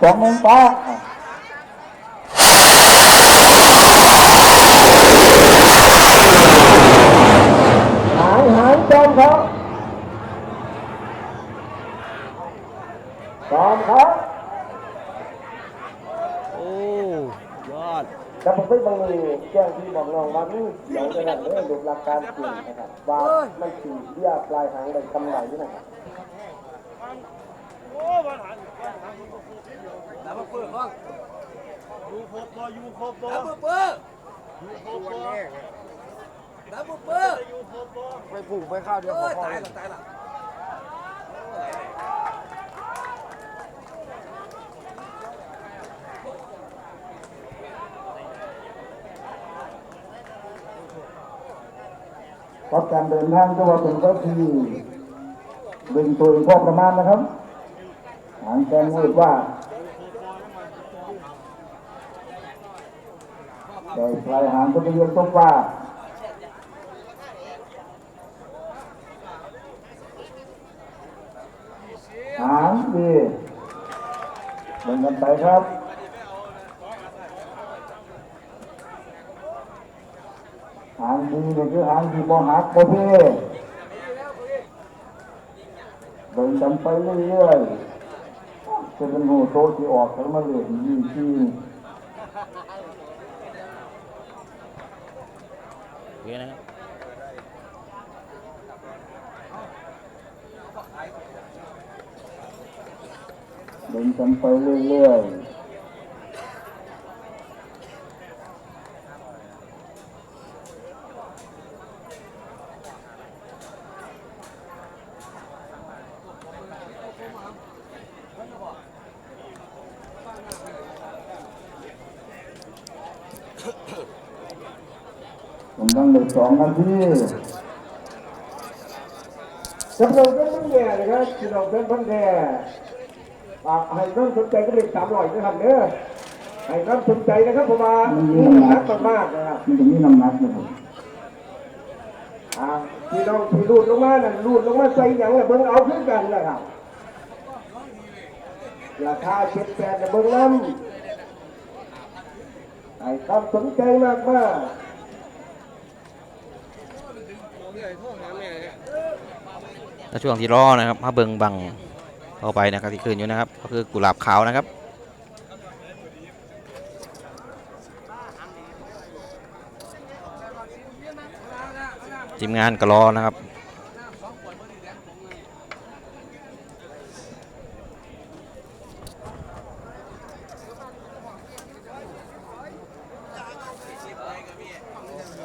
สองห้าหายหายจอมครับจอมครับโอ้ยอดแต่ผมไม่บังเลยแจ้งที่บอกน้องว่านี่เดี๋ยวจะนั่นเรื่องดูหลักการจริงนะครับว่ามันคือเบี้ยปลายหางเป็นกำไรนี่นะครับ แล้วมาเปิดห้องยูโคบอยูโคบอแล้วมาเปิดยูโคบอแล้วมาเปิดยูโคบอไปผูกไปข้าวเดียวพอตายละตายละเพราะการเดินทางก็ว่าเป็นก็ที่ดึงตัวเองพอประมาณนะครับ หางแกงมืดว่าโดยปลายหางก็จะเรียนต้นว่าหางดีเดินกันไปครับหางดีนี่คือหางดีบ่หักบ่เพ่เดินกันไปเรื่อยๆ จะเป็นหูโตที่ออกแล้วมาเหลือยี่ที่โอเคนะครับเดินกันไปเรื่อยๆ ผมต้องเลือสองนาทีสำหรับเรื่องแย่นะครับที่เราเป็นพันแย่อ่าให้น้องสนใจก็เด็กสามร้อยนะครับเด้อให้น้องสนใจนะครับเพราะว่านี่นักมากๆนะครับมันจะมีน้ำหนักนะครับอ่าที่น้องที่รูดลงมานั่นรูดลงมาใส่หยังน่ะเบิ่งเอาเพื่อกันนะครับราคาเจ็ดแปดนะเบิ่งน้ำ ให้ความสนใจมากมากถ้าช่วงที่รอนะครับมาเบิงบังเข้าไปนะครับที่คืนอยู่นะครับ ก็คือกุหลาบขาวนะครับทีมงานก็รอนะครับ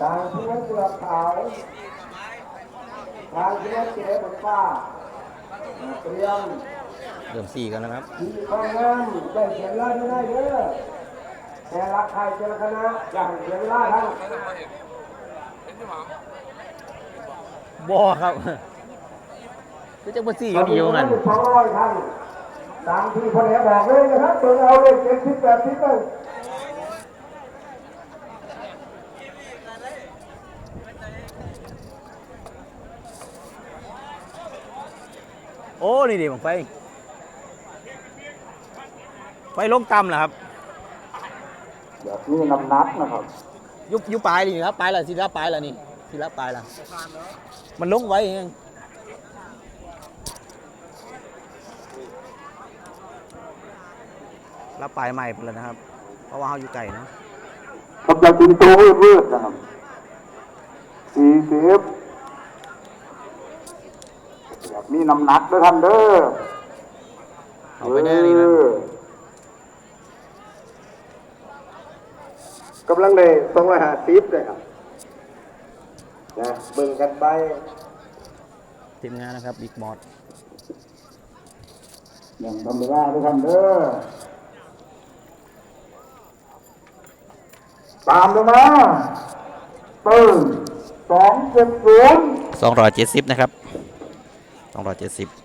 ทางที่นักกีฬาขาวทางที่นักกีฬาบนฟ้าเตรียมเริ่มสี่กันแล้วนะครับที่ข้างน้ำได้เขียนล่าไม่ได้เด้อแต่ละใครแต่ละคณะอย่างเขียนล่าทั้งบ่ครับก็จะมาสี่อยู่ดีอยู่งั้นสองร้อยท่านตามที่พลเอกบอกเลยนะครับเปิดเอาเลยเจ็ดสิบแปดสิบเลย โอ้ นี่ดิบังไฟ ไฟลงต่ำเหรอครับแบบนี้น้ำหนักนะครับ ยุบยุบปลายนี่ครับปลายละทีละปลายละนี่ทีละปลายละมันลงไว้เองรับปลายใหม่ไปแล้วนะครับ เพราะว่าเขาอยู่ไกลเนาะสำหรับจิงโตวืดๆนะครับสี่สิบ แบบนี้น้ำหนักด้วยท่านเด้อเอาไปแน่นี่นะเออกำลังเลยสองร้อยห้าสิบเลยครับนะเบิ่งกันไปทีมงานนะครับ บิ๊กมอดอย่างธรรมดาด้วยท่านเด้อตามลงมาปึ้งสองเจ็ดศูนย์270นะครับ 270